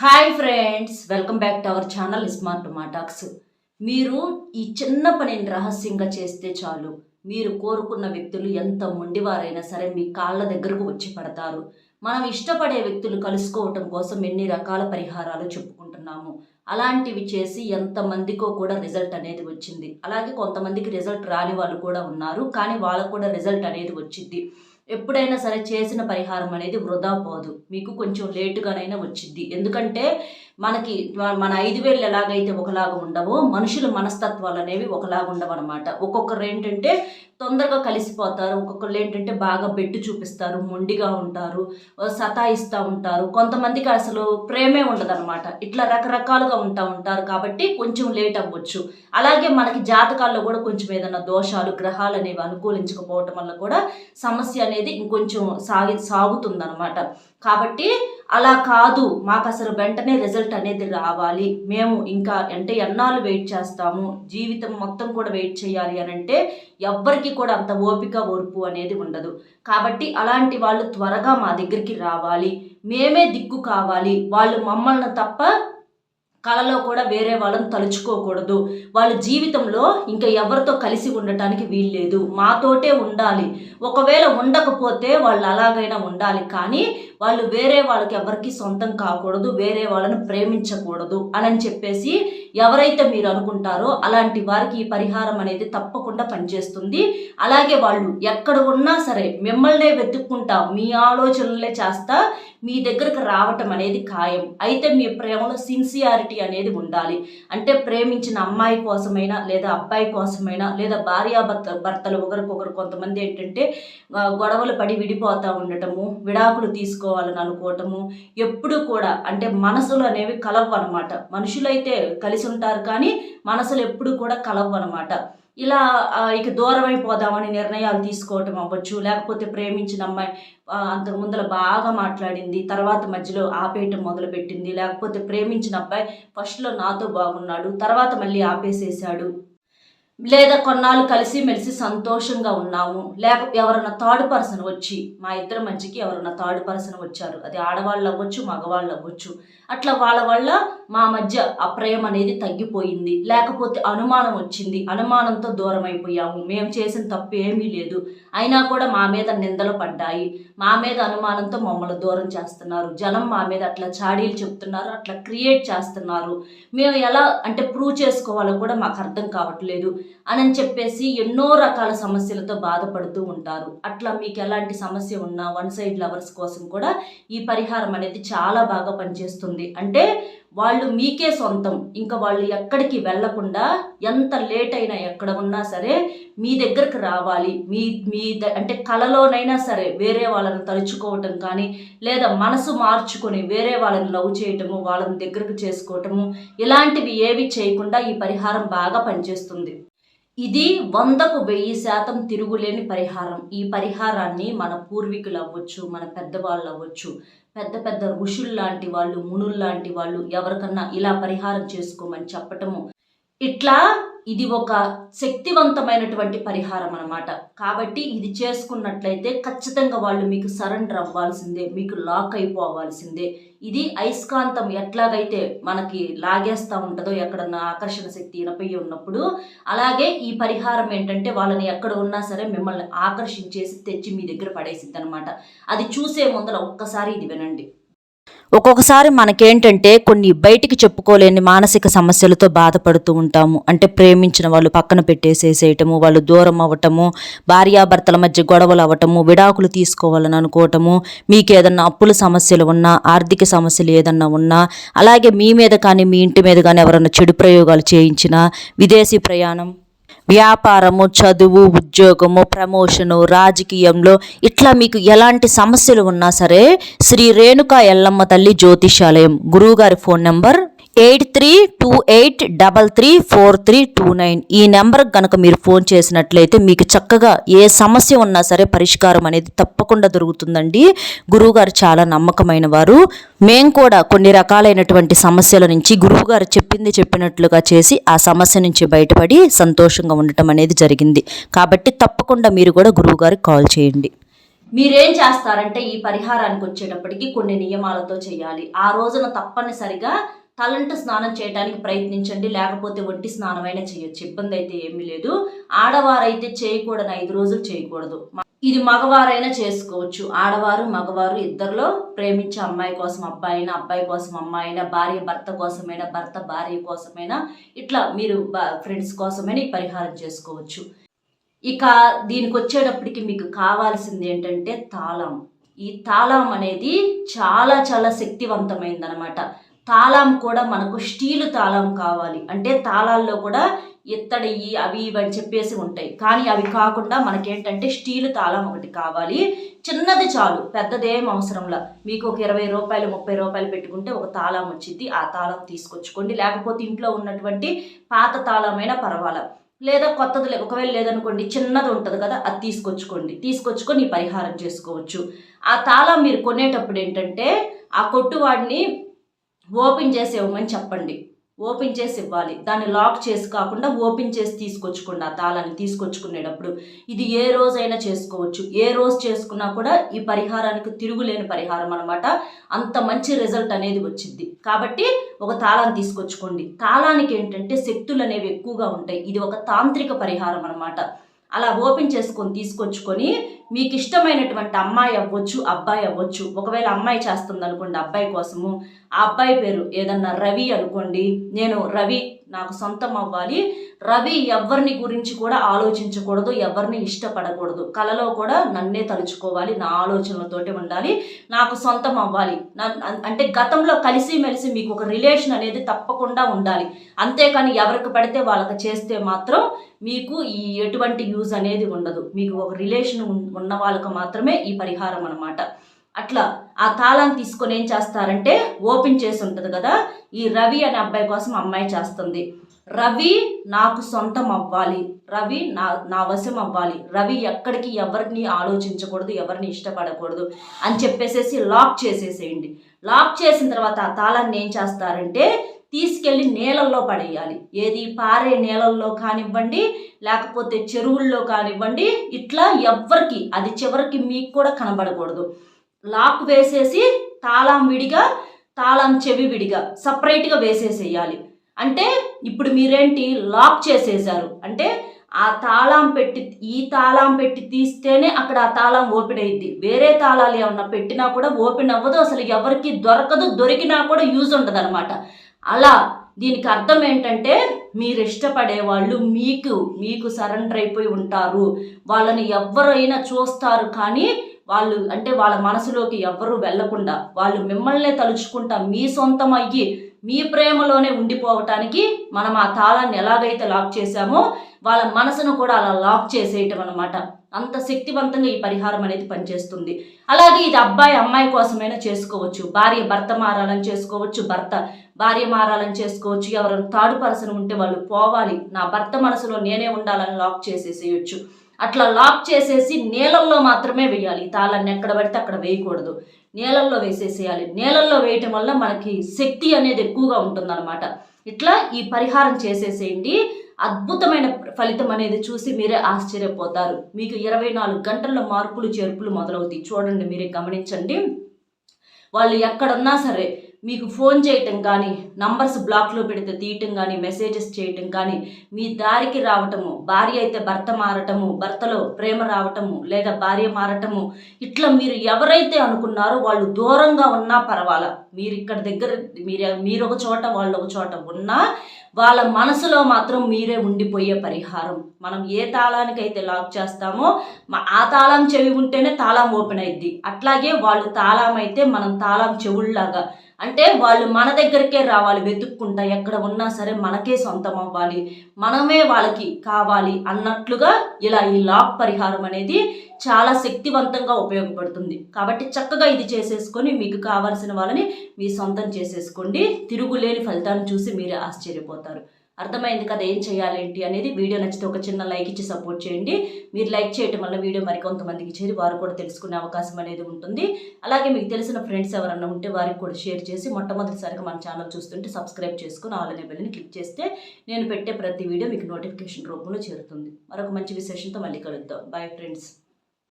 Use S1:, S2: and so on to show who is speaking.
S1: Hi friends welcome back to our channel smart మాటాక్స్ మీరు ఈ చిన్న పనిని రహస్యంగా చేస్తే చాలు. మీరు కోరుకున్న వ్యక్తులు ఎంత మొండివారైనా సరే మీ కాళ్ళ దగ్గరకు వచ్చి పడతారు. మనం ఇష్టపడే వ్యక్తులు కలుసుకోవటం కోసం ఎన్ని రకాల పరిహారాలు చెప్పుకుంటున్నాము. అలాంటివి చేసి ఎంతమందికో కూడా రిజల్ట్ అనేది వచ్చింది. అలాగే కొంతమందికి రిజల్ట్ రాని వాళ్ళు కూడా ఉన్నారు. కానీ వాళ్ళకు కూడా రిజల్ట్ అనేది వచ్చింది. ఎప్పుడైనా సరే చేసిన పరిహారం అనేది వృధా పోదు. మీకు కొంచెం లేటుగానైనా వచ్చింది. ఎందుకంటే మనకి మన ఐదు వేలు ఎలాగైతే ఒకలాగా ఉండవో మనుషుల మనస్తత్వాలు అనేవి ఒకలాగా ఉండవు అనమాట ఒక్కొక్కరు ఏంటంటే తొందరగా కలిసిపోతారు ఒక్కొక్కరు ఏంటంటే బాగా బెట్టు చూపిస్తారు మొండిగా ఉంటారు సతాయిస్తూ ఉంటారు. కొంతమందికి అసలు ప్రేమే ఉండదన్నమాట. ఇట్లా రకరకాలుగా ఉంటా ఉంటారు కాబట్టి కొంచెం లేట్ అవ్వచ్చు. అలాగే మనకి జాతకాల్లో కూడా కొంచెం ఏదైనా దోషాలు గ్రహాలు అనేవి అనుకూలించకపోవటం వల్ల కూడా సమస్య అనేది ఇంకొంచెం సాగి సాగుతుందన్నమాట. కాబట్టి అలా కాదు మాకు అసలు వెంటనే రిజల్ట్ అనేది రావాలి. మేము ఇంకా అంటే ఎన్నాళ్ళు వెయిట్ చేస్తాము? జీవితం మొత్తం కూడా వెయిట్ చేయాలి అని అంటే ఎవ్వరికి కూడా అంత ఓపిక ఓర్పు అనేది ఉండదు. కాబట్టి అలాంటి వాళ్ళు త్వరగా మా దగ్గరికి రావాలి. మేమే దిక్కు కావాలి. వాళ్ళు మమ్మల్ని తప్ప కళలో కూడా వేరే వాళ్ళని తలుచుకోకూడదు. వాళ్ళ జీవితంలో ఇంకా ఎవరితో కలిసి ఉండటానికి వీల్లేదు మాతోటే ఉండాలి. ఒకవేళ ఉండకపోతే వాళ్ళు అలాగైనా ఉండాలి. కానీ వాళ్ళు వేరే వాళ్ళకి ఎవరికి సొంతం కాకూడదు వేరే వాళ్ళని ప్రేమించకూడదు అని చెప్పేసి ఎవరైతే మీరు అనుకుంటారో అలాంటి వారికి ఈ పరిహారం అనేది తప్పకుండా పనిచేస్తుంది. అలాగే వాళ్ళు ఎక్కడ ఉన్నా సరే మిమ్మల్నే వెతుక్కుంటా మీ ఆలోచనలే చేస్తా మీ దగ్గరకు రావటం అనేది ఖాయం. అయితే మీ ప్రేమలో సిన్సియారిటీ అనేది ఉండాలి. అంటే ప్రేమించిన అమ్మాయి కోసమైనా లేదా అబ్బాయి కోసమైనా లేదా భార్యాభర్త భర్తలు ఒకరికొకరు కొంతమంది ఏంటంటే గొడవలు పడి విడిపోతూ ఉండటము విడాకులు తీసుకోవాలని అనుకోవటము ఎప్పుడు కూడా అంటే మనసులు అనేవి కలవు అనమాట మనుషులైతే కలిసి ఉంటారు కానీ మనసులు ఎప్పుడు కూడా కలవు అనమాట ఇలా ఇక దూరం అయిపోదామని నిర్ణయాలు తీసుకోవటం అవ్వచ్చు. లేకపోతే ప్రేమించిన అమ్మాయి అంతకు ముందర బాగా మాట్లాడింది తర్వాత మధ్యలో ఆపేయటం మొదలుపెట్టింది. లేకపోతే ప్రేమించిన అబ్బాయి ఫస్ట్లో నాతో బాగున్నాడు తర్వాత మళ్ళీ ఆపేసేసాడు లేదా కొన్నాళ్ళు కలిసి మెలిసి సంతోషంగా ఉన్నాము. లేక ఎవరన్నా థర్డ్ పర్సన్ వచ్చి మా ఇద్దరి మధ్యకి ఎవరైనా థర్డ్ పర్సన్ వచ్చారు. అది ఆడవాళ్ళు అవ్వచ్చు మగవాళ్ళు అవ్వచ్చు. అట్లా వాళ్ళ వల్ల మా మధ్య అప్రయం అనేది తగ్గిపోయింది. లేకపోతే అనుమానం వచ్చింది. అనుమానంతో దూరం అయిపోయాము మేము చేసిన తప్పు ఏమీ లేదు. అయినా కూడా మా మీద నిందలు పడ్డాయి. మా మీద అనుమానంతో మమ్మల్ని దూరం చేస్తున్నారు. జనం మా మీద అట్లా చాడీలు చెప్తున్నారు. అట్లా క్రియేట్ చేస్తున్నారు. మేము ఎలా అంటే ప్రూవ్ చేసుకోవాలో కూడా మాకు అర్థం కావట్లేదు అని చెప్పేసి ఎన్నో రకాల సమస్యలతో బాధపడుతూ ఉంటారు. అట్లా మీకు ఎలాంటి సమస్య ఉన్నా వన్ సైడ్ లవర్స్ కోసం కూడా ఈ పరిహారం అనేది చాలా బాగా పనిచేస్తుంది. అంటే వాళ్ళు మీకే సొంతం. ఇంకా వాళ్ళు ఎక్కడికి వెళ్ళకుండా ఎంత లేట్ అయినా ఎక్కడ ఉన్నా సరే మీ దగ్గరకు రావాలి. మీ మీ అంటే కళలోనైనా సరే వేరే వాళ్ళని తలుచుకోవటం కానీ లేదా మనసు మార్చుకొని వేరే వాళ్ళని లవ్ చేయటము వాళ్ళని దగ్గరకు చేసుకోవటము ఇలాంటివి ఏవి చేయకుండా ఈ పరిహారం బాగా పనిచేస్తుంది. ఇది వందకు వెయ్యి శాతం తిరుగులేని పరిహారం. ఈ పరిహారాన్ని మన పూర్వీకులు అవ్వచ్చు మన పెద్దవాళ్ళు అవ్వచ్చు పెద్ద పెద్ద ఋషులు లాంటి వాళ్ళు మునులు లాంటి వాళ్ళు ఎవరికన్నా ఇలా పరిహారం చేసుకోమని చెప్పటము. ఇట్లా ఇది ఒక శక్తివంతమైనటువంటి పరిహారం అనమాట కాబట్టి ఇది చేసుకున్నట్లయితే ఖచ్చితంగా వాళ్ళు మీకు సరెండర్ అవ్వాల్సిందే మీకు లాక్ అయిపోవాల్సిందే. ఇది అయస్కాంతం ఎట్లాగైతే మనకి లాగేస్తూ ఉంటుందో ఎక్కడన్నా ఆకర్షణ శక్తి ఇనపై ఉన్నప్పుడు అలాగే ఈ పరిహారం ఏంటంటే వాళ్ళని ఎక్కడ ఉన్నా సరే మిమ్మల్ని ఆకర్షించేసి తెచ్చి మీ దగ్గర పడేసిద్ది అనమాట అది చూసే ముందర ఒక్కసారి ఇది వినండి.
S2: ఒక్కొక్కసారి మనకేంటంటే కొన్ని బయటికి చెప్పుకోలేని మానసిక సమస్యలతో బాధపడుతూ ఉంటాము. అంటే ప్రేమించిన వాళ్ళు పక్కన పెట్టేసేసేయటము వాళ్ళు దూరం అవ్వటము భార్యాభర్తల మధ్య గొడవలు అవ్వటము విడాకులు తీసుకోవాలని అనుకోవటము మీకు ఏదన్నా అప్పుల సమస్యలు ఉన్నా ఆర్థిక సమస్యలు ఏదన్నా ఉన్నా అలాగే మీ మీద కానీ మీ ఇంటి మీద కానీ ఎవరైనా చెడు ప్రయోగాలు చేయించినా విదేశీ ప్రయాణం వ్యాపారము చదువు ఉద్యోగము ప్రమోషను రాజకీయంలో ఇట్లా మీకు ఎలాంటి సమస్యలు ఉన్నా సరే శ్రీ రేణుకా ఎల్లమ్మ తల్లి జ్యోతిషాలయం. గురువుగారి phone number eight three two eight double three four three two nine. ఈ నెంబర్కి కనుక మీరు ఫోన్ చేసినట్లయితే మీకు చక్కగా ఏ సమస్య ఉన్నా సరే పరిష్కారం అనేది తప్పకుండా దొరుకుతుందండి. గురువుగారు చాలా నమ్మకమైన వారు. మేము కూడా కొన్ని రకాలైనటువంటి సమస్యల నుంచి గురువుగారు చెప్పింది చెప్పినట్లుగా చేసి ఆ సమస్య నుంచి బయటపడి సంతోషంగా ఉండటం అనేది జరిగింది. కాబట్టి తప్పకుండా మీరు కూడా గురువుగారికి కాల్ చేయండి.
S1: మీరేం చేస్తారంటే ఈ పరిహారానికి వచ్చేటప్పటికి కొన్ని నియమాలతో చేయాలి. ఆ రోజున తప్పనిసరిగా తలంట స్నానం చేయడానికి ప్రయత్నించండి లేకపోతే ఒంటి స్నానమైనా చేయొచ్చు. ఇబ్బంది అయితే ఏమీ లేదు. ఆడవారైతే చేయకూడని ఐదు రోజులు చేయకూడదు. ఇది మగవారైనా చేసుకోవచ్చు. ఆడవారు మగవారు ఇద్దరిలో ప్రేమించే అమ్మాయి కోసం అబ్బాయి అబ్బాయి కోసం అమ్మాయి భార్య భర్త కోసమైనా భర్త భార్య కోసమైనా ఇట్లా మీరు ఫ్రెండ్స్ కోసమైనా ఈ పరిహారం చేసుకోవచ్చు. ఇక దీనికి వచ్చేటప్పటికి మీకు కావాల్సింది ఏంటంటే తాళం. ఈ తాళం అనేది చాలా చాలా శక్తివంతమైంది అనమాట తాళం కూడా మనకు స్టీలు తాళం కావాలి. అంటే తాళాల్లో కూడా ఇత్తడి అవి ఇవి అని చెప్పేసి ఉంటాయి. కానీ అవి కాకుండా మనకేంటంటే స్టీలు తాళం ఒకటి కావాలి. చిన్నది చాలు పెద్దదేం అవసరంలా మీకు ఒక ఇరవై రూపాయలు ముప్పై రూపాయలు పెట్టుకుంటే ఒక తాళం వచ్చింది ఆ తాళం తీసుకొచ్చుకోండి. లేకపోతే ఇంట్లో ఉన్నటువంటి పాత తాళమైనా పర్వాలా. లేదా కొత్తది ఒకవేళ లేదనుకోండి చిన్నది ఉంటుంది కదా అది తీసుకొచ్చుకోండి. తీసుకొచ్చుకొని పరిహారం చేసుకోవచ్చు. ఆ తాళం మీరు కొనేటప్పుడు ఏంటంటే ఆ కొట్టువాడిని ఓపెన్ చేసి ఇవ్వమని చెప్పండి. ఓపెన్ చేసి ఇవ్వాలి. దాన్ని లాక్ చేసి కాకుండా ఓపెన్ చేసి తీసుకొచ్చుకోండి ఆ తాళాన్ని తీసుకొచ్చుకునేటప్పుడు. ఇది ఏ రోజైనా చేసుకోవచ్చు. ఏ రోజు చేసుకున్నా కూడా ఈ పరిహారానికి తిరుగులేని పరిహారం అనమాట అంత మంచి రిజల్ట్ అనేది వచ్చింది. కాబట్టి ఒక తాళాన్ని తీసుకొచ్చుకోండి. తాళానికి ఏంటంటే శక్తులు అనేవి ఎక్కువగా ఉంటాయి. ఇది ఒక తాంత్రిక పరిహారం అనమాట అలా ఓపెన్ చేసుకొని తీసుకొచ్చుకొని మీకు ఇష్టమైనటువంటి అమ్మాయి అవ్వచ్చు అబ్బాయి అవ్వచ్చు. ఒకవేళ అమ్మాయి చేస్తుంది అనుకోండి అబ్బాయి కోసము. ఆ అబ్బాయి పేరు ఏదన్నా రవి అనుకోండి. నేను రవి నాకు సొంతం అవ్వాలి రవి ఎవరిని గురించి కూడా ఆలోచించకూడదు ఎవరిని ఇష్టపడకూడదు. కలలో కూడా నన్నే తలుచుకోవాలి నా ఆలోచనలతోటి ఉండాలి. నాకు సొంతం అవ్వాలి అంటే గతంలో కలిసి మెలిసి మీకు ఒక రిలేషన్ అనేది తప్పకుండా ఉండాలి. అంతేకాని ఎవరికి పడితే వాళ్ళకి చేస్తే మాత్రం మీకు ఈ ఎటువంటి యూజ్ అనేది ఉండదు. మీకు ఒక రిలేషన్ ఉన్న వాళ్ళకు మాత్రమే ఈ పరిహారం అనమాట అట్లా ఆ తాళాన్ని తీసుకొని ఏం చేస్తారంటే ఓపెన్ చేసి ఉంటుంది కదా ఈ రవి అనే అబ్బాయి కోసం అమ్మాయి చేస్తుంది. రవి నాకు సొంతం అవ్వాలి. రవి నా నా వశం అవ్వాలి. రవి ఎక్కడికి ఎవరిని ఆలోచించకూడదు ఎవరిని ఇష్టపడకూడదు అని చెప్పేసేసి లాక్ చేసేసేయండి. లాక్ చేసిన తర్వాత ఆ తాళాన్ని ఏం చేస్తారంటే తీసుకెళ్ళి నీళ్ళల్లో పడేయాలి. ఏది పారే నీళ్ళల్లో కానివ్వండి లేకపోతే చెరువుల్లో కానివ్వండి ఇట్లా ఎవ్వరికి అది చివరికి మీకు కూడా కనబడకూడదు. లాక్ వేసేసి తాళం విడిగా తాళం చెవి విడిగా సపరేట్గా వేసేసేయాలి. అంటే ఇప్పుడు మీరేంటి? లాక్ చేసేసారు అంటే ఆ తాళం పెట్టి ఈ తాళం పెట్టి తీస్తేనే అక్కడ ఆ తాళం ఓపెన్ అయ్యిద్ది వేరే తాళాలు ఏమన్నా పెట్టినా కూడా ఓపెన్ అవ్వదు. అసలు ఎవరికి దొరకదు దొరికినా కూడా యూజ్ ఉండదు అనమాట అలా దీనికి అర్థం ఏంటంటే మీరు ఇష్టపడే వాళ్ళు మీకు మీకు సరెండర్ అయిపోయి ఉంటారు. వాళ్ళని ఎవరైనా చూస్తారు కానీ వాళ్ళు అంటే వాళ్ళ మనసులోకి ఎవ్వరూ వెళ్ళకుండా వాళ్ళు మిమ్మల్నే తలుచుకుంటా మీ సొంతం అయ్యి మీ ప్రేమలోనే ఉండిపోవటానికి మనం ఆ తాళాన్ని ఎలాగైతే లాక్ చేశామో వాళ్ళ మనసును కూడా అలా లాక్ చేసేయటం అనమాట అంత శక్తివంతంగా ఈ పరిహారం అనేది పనిచేస్తుంది. అలాగే ఇది అబ్బాయి అమ్మాయి కోసమైనా చేసుకోవచ్చు. భార్య భర్త మారాలని చేసుకోవచ్చు. భర్త భార్య మారాలని చేసుకోవచ్చు. ఎవరైనా థర్డ్ పర్సన్ ఉంటే వాళ్ళు పోవాలి. నా భర్త మనసులో నేనే ఉండాలని లాక్ చేసేసేయచ్చు. అట్లా లాక్ చేసేసి నీళ్ళల్లో మాత్రమే వేయాలి. ఈ తాళాన్ని ఎక్కడ పడితే అక్కడ వేయకూడదు. నీళ్ళల్లో వేసేసేయాలి. నీళ్ళల్లో వేయటం వల్ల మనకి శక్తి అనేది ఎక్కువగా ఉంటుందన్నమాట. ఇట్లా ఈ పరిహారం చేసేసేయండి. అద్భుతమైన ఫలితం అనేది చూసి మీరే ఆశ్చర్యపోతారు. మీకు ఇరవై నాలుగు గంటల్లో మార్పులు చేర్పులు మొదలవుతాయి. చూడండి మీరే గమనించండి. వాళ్ళు ఎక్కడున్నా సరే మీకు ఫోన్ చేయటం కానీ నంబర్స్ బ్లాక్లో పెడితే తీయటం కానీ మెసేజెస్ చేయటం కానీ మీ దారికి రావటము భార్య అయితే భర్త మారటము భర్తలో ప్రేమ రావటము లేదా భార్య మారటము ఇట్లా మీరు ఎవరైతే అనుకున్నారో వాళ్ళు దూరంగా ఉన్నా పర్వాలా. మీరు ఇక్కడ దగ్గర మీరు మీరు ఒక చోట వాళ్ళు ఒక చోట ఉన్నా వాళ్ళ మనసులో మాత్రం మీరే ఉండిపోయే పరిహారం. మనం ఏ తాళానికైతే లాక్ చేస్తామో ఆ తాళం చెవి ఉంటేనే తాళం ఓపెన్ అయింది అట్లాగే వాళ్ళు తాళం అయితే మనం తాళం చెవుల్లాగా అంటే వాళ్ళు మన దగ్గరికే రావాలి వెతుక్కుంటా ఎక్కడ ఉన్నా సరే మనకే సొంతం అవ్వాలి మనమే వాళ్ళకి కావాలి అన్నట్లుగా ఇలా ఈ లాక్ పరిహారం అనేది చాలా శక్తివంతంగా ఉపయోగపడుతుంది. కాబట్టి చక్కగా ఇది చేసేసుకొని మీకు కావాల్సిన వాళ్ళని మీ సొంతం చేసేసుకోండి. తిరుగులేని ఫలితాన్ని చూసి మీరే ఆశ్చర్యపోతారు. అర్థమైంది కదా ఏం చేయాలేంటి అనేది వీడియో నచ్చితే ఒక చిన్న లైక్ ఇచ్చి సపోర్ట్ చేయండి. మీరు లైక్ చేయటం వల్ల వీడియో మరికొంతమందికి చేరి వారు కూడా తెలుసుకునే అవకాశం అనేది ఉంటుంది. అలాగే మీకు తెలిసిన ఫ్రెండ్స్ ఎవరన్నా ఉంటే వారికి కూడా షేర్ చేసి మొట్టమొదటిసారిగా మన ఛానల్ చూస్తుంటే సబ్స్క్రైబ్ చేసుకుని ఆల్ అనే బెల్ని క్లిక్ చేస్తే నేను పెట్టే ప్రతి వీడియో మీకు నోటిఫికేషన్ రూపంలో చేరుతుంది. మరొక మంచి విశేషంతో మళ్ళీ కలుద్దాం. Bye friends